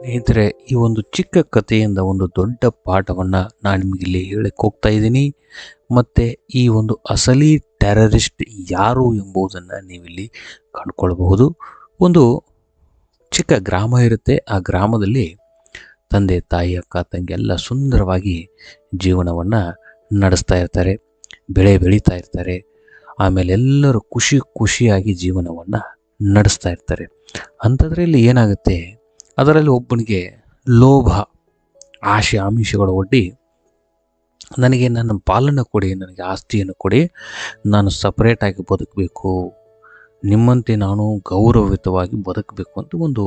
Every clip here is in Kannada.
ಸ್ನೇಹಿತರೆ, ಈ ಒಂದು ಚಿಕ್ಕ ಕಥೆಯಿಂದ ಒಂದು ದೊಡ್ಡ ಪಾಠವನ್ನು ನಾನು ನಿಮಗೆ ಇಲ್ಲಿ ಹೇಳಕ್ಕೆ ಹೋಗ್ತಾ ಇದ್ದೀನಿ. ಮತ್ತು ಈ ಒಂದು ಅಸಲಿ ಟೆರರಿಸ್ಟ್ ಯಾರು ಎಂಬುದನ್ನು ನೀವಿಲ್ಲಿ ಕಂಡುಕೊಳ್ಬಹುದು. ಒಂದು ಚಿಕ್ಕ ಗ್ರಾಮ ಇರುತ್ತೆ. ಆ ಗ್ರಾಮದಲ್ಲಿ ತಂದೆ, ತಾಯಿ, ಅಕ್ಕ, ತಂಗಿ ಎಲ್ಲ ಸುಂದರವಾಗಿ ಜೀವನವನ್ನು ನಡೆಸ್ತಾ ಇರ್ತಾರೆ. ಬೆಳೆ ಬೆಳೀತಾ ಇರ್ತಾರೆ. ಆಮೇಲೆ ಎಲ್ಲರೂ ಖುಷಿ ಖುಷಿಯಾಗಿ ಜೀವನವನ್ನು ನಡೆಸ್ತಾ ಇರ್ತಾರೆ. ಅಂಥದ್ರಲ್ಲಿ ಏನಾಗುತ್ತೆ? ಅದರಲ್ಲಿ ಒಬ್ಬನಿಗೆ ಲೋಭ ಆಶೆ ಆಮಿಷಗಳು ಒಡ್ಡಿ, ನನಗೆ ನನ್ನ ಪಾಲನ್ನು ಕೊಡಿ, ನನಗೆ ಆಸ್ತಿಯನ್ನು ಕೊಡಿ, ನಾನು ಸಪ್ರೇಟಾಗಿ ಬದುಕಬೇಕು, ನಿಮ್ಮಂತೆ ನಾನು ಗೌರವಯುತವಾಗಿ ಬದುಕಬೇಕು ಅಂತ ಒಂದು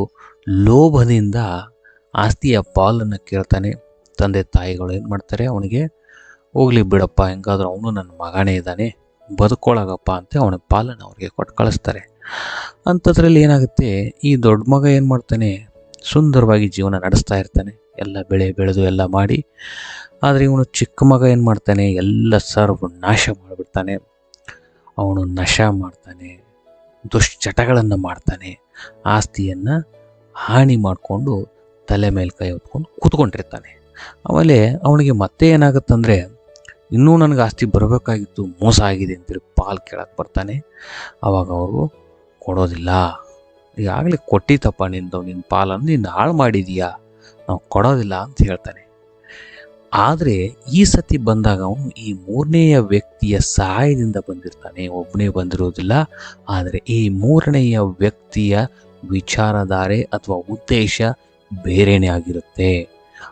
ಲೋಭದಿಂದ ಆಸ್ತಿಯ ಪಾಲನ್ನು ಕೇಳ್ತಾನೆ. ತಂದೆ, ತಾಯಿಗಳು ಏನು ಮಾಡ್ತಾರೆ? ಅವನಿಗೆ, ಹೋಗಲಿ ಬಿಡಪ್ಪ, ಹೆಂಗಾದ್ರೂ ಅವನು ನನ್ನ ಮಗನೇ ಇದ್ದಾನೆ, ಬದುಕೊಳಗಪ್ಪ ಅಂತ ಅವನ ಪಾಲನ್ನು ಅವ್ರಿಗೆ ಕೊಟ್ಟು ಕಳಿಸ್ತಾರೆ. ಅಂಥದ್ರಲ್ಲಿ ಏನಾಗುತ್ತೆ? ಈ ದೊಡ್ಡ ಮಗ ಏನು ಮಾಡ್ತಾನೆ? ಸುಂದರವಾಗಿ ಜೀವನ ನಡೆಸ್ತಾ ಇರ್ತಾನೆ. ಎಲ್ಲ ಬೆಳೆ ಬೆಳೆದು ಎಲ್ಲ ಮಾಡಿ. ಆದರೆ ಇವನು ಚಿಕ್ಕ ಮಗ ಏನು ಮಾಡ್ತಾನೆ? ಎಲ್ಲ ಸರ್ವ ನಾಶ ಮಾಡಿಬಿಡ್ತಾನೆ. ಅವನು ನಶ ಮಾಡ್ತಾನೆ. ದುಶ್ಚಟಗಳನ್ನು ಮಾಡ್ತಾನೆ. ಆಸ್ತಿಯನ್ನು ಹಾನಿ ಮಾಡಿಕೊಂಡು ತಲೆ ಮೇಲೆ ಕೈ ಹೊತ್ಕೊಂಡು ಕೂತ್ಕೊಂಡಿರ್ತಾನೆ. ಆಮೇಲೆ ಅವನಿಗೆ ಮತ್ತೆ ಏನಾಗುತ್ತಂದರೆ, ಇನ್ನೂ ನನಗೆ ಆಸ್ತಿ ಬರಬೇಕಾಗಿತ್ತು ಮೋಸ ಆಗಿದೆ ಅಂತೇಳಿ ಪಾಲ್ ಕೇಳಕ್ಕೆ ಬರ್ತಾನೆ. ಅವಾಗ ಅವರು ಕೊಡೋದಿಲ್ಲ. ಈಗಾಗಲೇ ಕೊಟ್ಟಿತಪ್ಪ ನಿಂದು ನಿನ್ನ ಪಾಲನ್ನು ನೀನು ಹಾಳು ಮಾಡಿದೀಯಾ? ನಾವು ಕೊಡೋದಿಲ್ಲ ಅಂತ ಹೇಳ್ತಾನೆ. ಆದರೆ ಈ ಸತಿ ಬಂದಾಗ ಅವನು ಈ ಮೂರನೆಯ ವ್ಯಕ್ತಿಯ ಸಹಾಯದಿಂದ ಬಂದಿರ್ತಾನೆ. ಒಬ್ಬನೇ ಬಂದಿರೋದಿಲ್ಲ ಆದರೆ ಈ ಮೂರನೆಯ ವ್ಯಕ್ತಿಯ ವಿಚಾರಧಾರೆ ಅಥವಾ ಉದ್ದೇಶ ಬೇರೆನೇ ಆಗಿರುತ್ತೆ.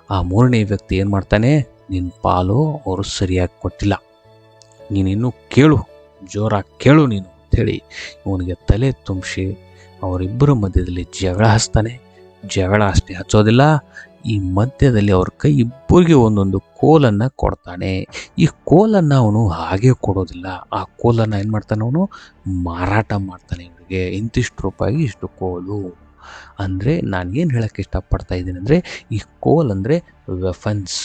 ಆ ಮೂರನೇ ವ್ಯಕ್ತಿ ಏನು ಮಾಡ್ತಾನೆ? ನಿನ್ನ ಪಾಲು ಅವರು ಸರಿಯಾಗಿ ಕೊಟ್ಟಿಲ್ಲ. ನೀನಿನ್ನೂ ಕೇಳು, ಜೋರಾಗಿ ಕೇಳು ನೀನು ಅಂಥೇಳಿ ಇವನಿಗೆ ತಲೆ ತುಂಬಿಸಿ ಅವರಿಬ್ಬರ ಮಧ್ಯದಲ್ಲಿ ಜಗಳ ಹಚ್ತಾನೆ. ಜಗಳ ಅಷ್ಟೇ ಹಚ್ಚೋದಿಲ್ಲ. ಈ ಮಧ್ಯದಲ್ಲಿ ಅವ್ರ ಕೈ ಇಬ್ಬರಿಗೆ ಒಂದೊಂದು ಕೋಲನ್ನು ಕೊಡ್ತಾನೆ. ಈ ಕೋಲನ್ನು ಅವನು ಹಾಗೆ ಕೊಡೋದಿಲ್ಲ. ಆ ಕೋಲನ್ನು ಏನು ಮಾಡ್ತಾನೆ ಅವನು? ಮಾರಾಟ ಮಾಡ್ತಾನೆ ಇವರಿಗೆ ಇಂತಿಷ್ಟು ರೂಪಾಯಿ, ಇಷ್ಟು ಕೋಲು. ಅಂದರೆ ನಾನು ಏನು ಹೇಳೋಕ್ಕೆ ಇಷ್ಟಪಡ್ತಾ ಇದ್ದೀನಿ ಅಂದರೆ, ಈ ಕೋಲ್ ಅಂದರೆ ವೆಫನ್ಸ್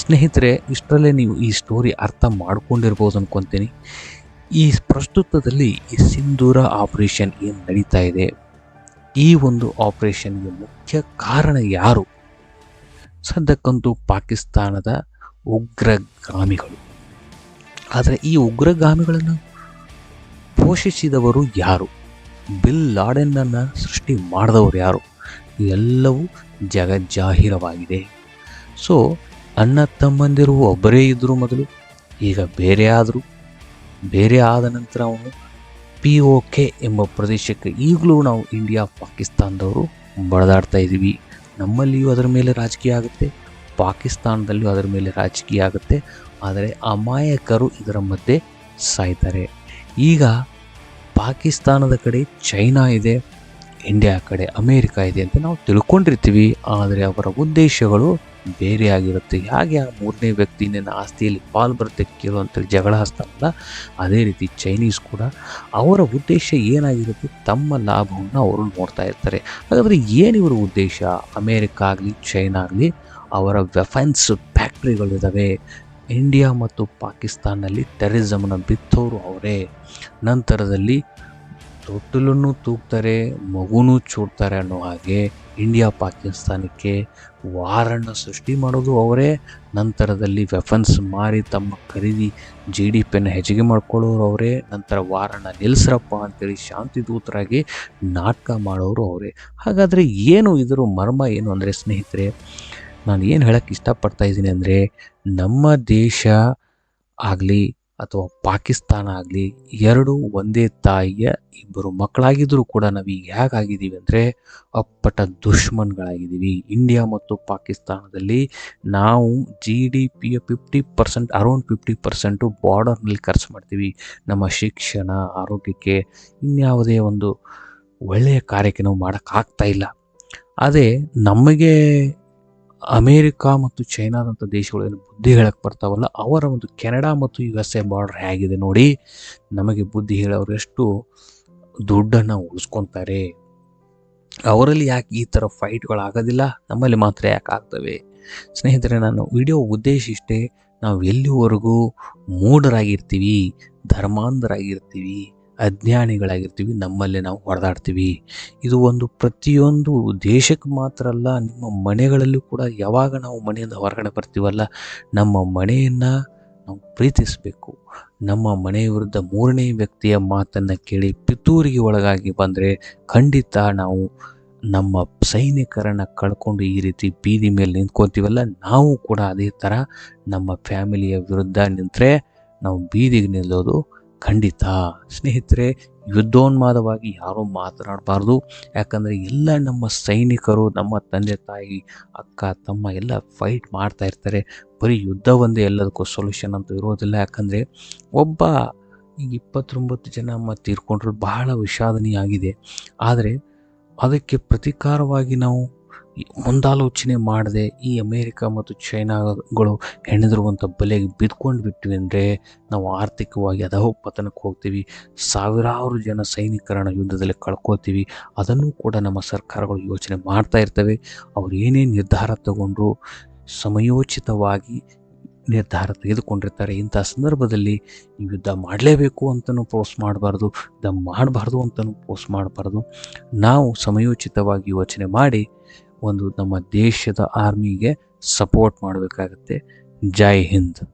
ಸ್ನೇಹಿತರೆ, ಇಷ್ಟರಲ್ಲೇ ನೀವು ಈ ಸ್ಟೋರಿ ಅರ್ಥ ಮಾಡ್ಕೊಂಡಿರ್ಬೋದು ಅನ್ಕೊತೀನಿ. ಈ ಪ್ರಸ್ತುತದಲ್ಲಿ ಈ ಸಿಂಧೂರ ಆಪರೇಷನ್ ಏನು ನಡೀತಾ ಇದೆ? ಈ ಒಂದು ಆಪರೇಷನ್ಗೆ ಮುಖ್ಯ ಕಾರಣ ಯಾರು? ಸದ್ಯಕ್ಕಂತೂ ಪಾಕಿಸ್ತಾನದ ಉಗ್ರಗಾಮಿಗಳು. ಆದರೆ ಈ ಉಗ್ರಗಾಮಿಗಳನ್ನು ಪೋಷಿಸಿದವರು ಯಾರು? ಬಿಲ್ ಲಾಡೆನ್ನನ್ನು ಸೃಷ್ಟಿ ಮಾಡಿದವರು ಯಾರು? ಎಲ್ಲವೂ ಜಗಜ್ಜಾಹೀರವಾಗಿದೆ. ಸೊ ಅಣ್ಣ ತಮ್ಮಂದಿರು ಒಬ್ಬರೇ ಇದ್ದರು ಮೊದಲು, ಈಗ ಬೇರೆ ಆದರು. ಬೇರೆ ಆದ ನಂತರ ಅವನು ಪಿ ಒ ಕೆ ಎಂಬ ಪ್ರದೇಶಕ್ಕೆ ಈಗಲೂ ನಾವು ಇಂಡಿಯಾ ಪಾಕಿಸ್ತಾನದವರು ಬಡದಾಡ್ತಾ ಇದ್ದೀವಿ. ನಮ್ಮಲ್ಲಿಯೂ ಅದರ ಮೇಲೆ ರಾಜಕೀಯ ಆಗುತ್ತೆ, ಪಾಕಿಸ್ತಾನದಲ್ಲಿಯೂ ಅದರ ಮೇಲೆ ರಾಜಕೀಯ ಆಗುತ್ತೆ. ಆದರೆ ಅಮಾಯಕರು ಇದರ ಮಧ್ಯೆ ಸಾಯ್ತಾರೆ. ಈಗ ಪಾಕಿಸ್ತಾನದ ಕಡೆ ಚೈನಾ ಇದೆ ಇಂಡಿಯಾ ಕಡೆ ಅಮೇರಿಕಾ ಇದೆ ಅಂತ ನಾವು ತಿಳ್ಕೊಂಡಿರ್ತೀವಿ. ಆದರೆ ಅವರ ಉದ್ದೇಶಗಳು ಬೇರೆ ಆಗಿರುತ್ತೆ. ಹೇಗೆ ಆ ಮೂರನೇ ವ್ಯಕ್ತಿ ನಿನ್ನ ಆಸ್ತಿಯಲ್ಲಿ ಪಾಲು ಬರುತ್ತೆ ಕೇಳು ಜಗಳ ಹಸ್ತಾರಲ್ಲ ಅದೇ ರೀತಿ ಚೈನೀಸ್ ಕೂಡ ಅವರ ಉದ್ದೇಶ ಏನಾಗಿರುತ್ತೆ, ತಮ್ಮ ಲಾಭವನ್ನು ಅವರು ನೋಡ್ತಾ ಇರ್ತಾರೆ. ಹಾಗಾದರೆ ಏನು ಇವರ ಉದ್ದೇಶ? ಅಮೇರಿಕಾ ಆಗಲಿ, ಚೈನಾ ಆಗಲಿ, ಅವರ ವೆಫನ್ಸ್ ಫ್ಯಾಕ್ಟ್ರಿಗಳಿದ್ದಾವೆ ಇಂಡಿಯಾ ಮತ್ತು ಪಾಕಿಸ್ತಾನಲ್ಲಿ ಟೆರರಿಸಮ್ನ ಬಿತ್ತೋರು ಅವರೇ. ನಂತರದಲ್ಲಿ ತೊಟ್ಟಿಲನ್ನು ತೂಗ್ತಾರೆ, ಮಗುನೂ ಚೂಡ್ತಾರೆ ಅನ್ನೋ ಹಾಗೆ ಇಂಡಿಯಾ ಪಾಕಿಸ್ತಾನಕ್ಕೆ ವಾರನ್ನು ಸೃಷ್ಟಿ ಮಾಡೋದು ಅವರೇ. ನಂತರದಲ್ಲಿ ವೆಫನ್ಸ್ ಮಾರಿ ತಮ್ಮ ಖರೀದಿ ಜಿ ಡಿ ಪಿಯನ್ನು ಹೆಚ್ಚಿಗೆ ಮಾಡ್ಕೊಳ್ಳೋರು ಅವರೇ. ನಂತರ ವಾರನ ನಿಲ್ಲಿಸ್ರಪ್ಪ ಅಂತೇಳಿ ಶಾಂತಿ ದೂತರಾಗಿ ನಾಟಕ ಮಾಡೋರು ಅವರೇ. ಹಾಗಾದರೆ ಏನು ಇದರ ಮರ್ಮ ಏನು ಅಂದರೆ ಸ್ನೇಹಿತರೆ, ನಾನು ಏನು ಹೇಳಕ್ಕೆ ಇಷ್ಟಪಡ್ತಾ ಇದ್ದೀನಿ ಅಂದರೆ ನಮ್ಮ ದೇಶ ಆಗಲಿ ಅಥವಾ ಪಾಕಿಸ್ತಾನ ಆಗಲಿ, ಎರಡು ಒಂದೇ ತಾಯಿಯ ಇಬ್ಬರು ಮಕ್ಕಳಾಗಿದ್ದರೂ ಕೂಡ ನಾವೀಗ ಹೇಗಾಗಿದ್ದೀವಿ ಅಂದರೆ ಅಪ್ಪಟ ದುಶ್ಮನ್ಗಳಾಗಿದ್ದೀವಿ. ಇಂಡಿಯಾ ಮತ್ತು ಪಾಕಿಸ್ತಾನದಲ್ಲಿ ನಾವು ಜಿ ಡಿ ಪಿಯ fifty percent around fifty percent ಬಾರ್ಡರ್ನಲ್ಲಿ ಖರ್ಚು ಮಾಡ್ತೀವಿ. ನಮ್ಮ ಶಿಕ್ಷಣ, ಆರೋಗ್ಯಕ್ಕೆ ಇನ್ಯಾವುದೇ ಒಂದು ಒಳ್ಳೆಯ ಕಾರ್ಯಕ್ಕೆ ನಾವು ಮಾಡೋಕ್ಕಾಗ್ತಾ ಇಲ್ಲ. ಅದೇ ನಮಗೆ ಅಮೇರಿಕಾ ಮತ್ತು ಚೈನಾದಂಥ ದೇಶಗಳು ಏನು ಬುದ್ಧಿ ಹೇಳಕ್ಕೆ ಬರ್ತಾವಲ್ಲ, ಅವರ ಒಂದು ಕೆನಡಾ ಮತ್ತು ಯು ಎಸ್ ಎ ಬಾರ್ಡರ್ ಹೇಗಿದೆ ನೋಡಿ, ನಮಗೆ ಬುದ್ಧಿ ಹೇಳೋರು ಎಷ್ಟು ದುಡ್ಡನ್ನು ಉಳಿಸ್ಕೊತಾರೆ. ಅವರಲ್ಲಿ ಯಾಕೆ ಈ ಥರ ಫೈಟ್ಗಳಾಗೋದಿಲ್ಲ ನಮ್ಮಲ್ಲಿ ಮಾತ್ರ ಯಾಕೆ ಆಗ್ತವೆ? ಸ್ನೇಹಿತರೆ, ನಾನು ವಿಡಿಯೋ ಉದ್ದೇಶ ಇಷ್ಟೇ, ನಾವು ಎಲ್ಲಿವರೆಗೂ ಮೂಢರಾಗಿರ್ತೀವಿ, ಧರ್ಮಾಂಧರಾಗಿರ್ತೀವಿ ಅಜ್ಞಾನಿಗಳಾಗಿರ್ತೀವಿ, ನಮ್ಮಲ್ಲೇ ನಾವು ಹೊಡೆದಾಡ್ತೀವಿ. ಇದು ಒಂದು ಪ್ರತಿಯೊಂದು ದೇಶಕ್ಕೆ ಮಾತ್ರ ಅಲ್ಲ, ನಿಮ್ಮ ಮನೆಗಳಲ್ಲೂ ಕೂಡ ಯಾವಾಗ ನಾವು ಮನೆಯಿಂದ ಹೊರಗಡೆ ಬರ್ತೀವಲ್ಲ, ನಮ್ಮ ಮನೆಯನ್ನು ನಾವು ಪ್ರೀತಿಸಬೇಕು. ನಮ್ಮ ಮನೆಯ ವಿರುದ್ಧ ಮೂರನೇ ವ್ಯಕ್ತಿಯ ಮಾತನ್ನು ಕೇಳಿ ಪಿತೂರಿಗೆ ಒಳಗಾಗಿ ಬಂದರೆ ಖಂಡಿತ ನಾವು ನಮ್ಮ ಸೈನಿಕರನ್ನು ಕಳ್ಕೊಂಡು ಈ ರೀತಿ ಬೀದಿ ಮೇಲೆ ನಿಂತ್ಕೊತೀವಲ್ಲ, ನಾವು ಕೂಡ ಅದೇ ಥರ ನಮ್ಮ ಫ್ಯಾಮಿಲಿಯ ವಿರುದ್ಧ ನಿಂತರೆ ನಾವು ಬೀದಿಗೆ ನಿಲ್ಲೋದು. ಖಂಡಿತ. ಸ್ನೇಹಿತರೆ, ಯುದ್ಧೋನ್ಮಾದವಾಗಿ ಯಾರೂ ಮಾತನಾಡಬಾರ್ದು. ಯಾಕಂದರೆ ಎಲ್ಲ ನಮ್ಮ ಸೈನಿಕರು, ನಮ್ಮ ತಂದೆ, ತಾಯಿ, ಅಕ್ಕ, ತಮ್ಮ ಎಲ್ಲ ಫೈಟ್ ಮಾಡ್ತಾ ಇರ್ತಾರೆ. ಬರೀ ಯುದ್ಧ ಒಂದೇ ಎಲ್ಲದಕ್ಕೂ ಸೊಲ್ಯೂಷನ್ ಅಂತ ಇರೋದಿಲ್ಲ. ಯಾಕಂದರೆ ಒಬ್ಬ ಈಗ ಇಪ್ಪತ್ತೊಂಬತ್ತು ಜನ ಅಮ್ಮ ತೀರ್ಕೊಂಡ್ರು, ಬಹಳ ವಿಷಾದನೀಯ ಆಗಿದೆ. ಆದರೆ ಅದಕ್ಕೆ ಪ್ರತೀಕಾರವಾಗಿ ನಾವು ಮುಂದಾಲೋಚನೆ ಮಾಡದೆ ಈ ಅಮೇರಿಕ ಮತ್ತು ಚೈನಾಗಳು ಹೆಣೆದಿರುವಂಥ ಬಲೆಗೆ ಬಿದ್ಕೊಂಡು ಬಿಟ್ವಿ ಅಂದರೆ ನಾವು ಆರ್ಥಿಕವಾಗಿ ಅಧೋಪತನಕ್ಕೆ ಹೋಗ್ತೀವಿ. ಸಾವಿರಾರು ಜನ ಸೈನಿಕರನ್ನು ಯುದ್ಧದಲ್ಲಿ ಕಳ್ಕೊತೀವಿ ಅದನ್ನು ಕೂಡ ನಮ್ಮ ಸರ್ಕಾರಗಳು ಯೋಚನೆ ಮಾಡ್ತಾ ಇರ್ತವೆ. ಅವ್ರು ಏನೇ ನಿರ್ಧಾರ ತಗೊಂಡ್ರು ಸಮಯೋಚಿತವಾಗಿ ನಿರ್ಧಾರ ತೆಗೆದುಕೊಂಡಿರ್ತಾರೆ. ಇಂಥ ಸಂದರ್ಭದಲ್ಲಿ ಯುದ್ಧ ಮಾಡಲೇಬೇಕು ಅಂತಲೂ ಪೋಸ್ಟ್ ಮಾಡಬಾರ್ದು, ಯುದ್ಧ ಮಾಡಬಾರ್ದು ಅಂತಲೂ ಪೋಸ್ಟ್ ಮಾಡಬಾರ್ದು. ನಾವು ಸಮಯೋಚಿತವಾಗಿ ಯೋಚನೆ ಮಾಡಿ ಒಂದು ನಮ್ಮ ದೇಶದ ಆರ್ಮಿಗೆ ಸಪೋರ್ಟ್ ಮಾಡಬೇಕಾಗತ್ತೆ. ಜೈ ಹಿಂದ್.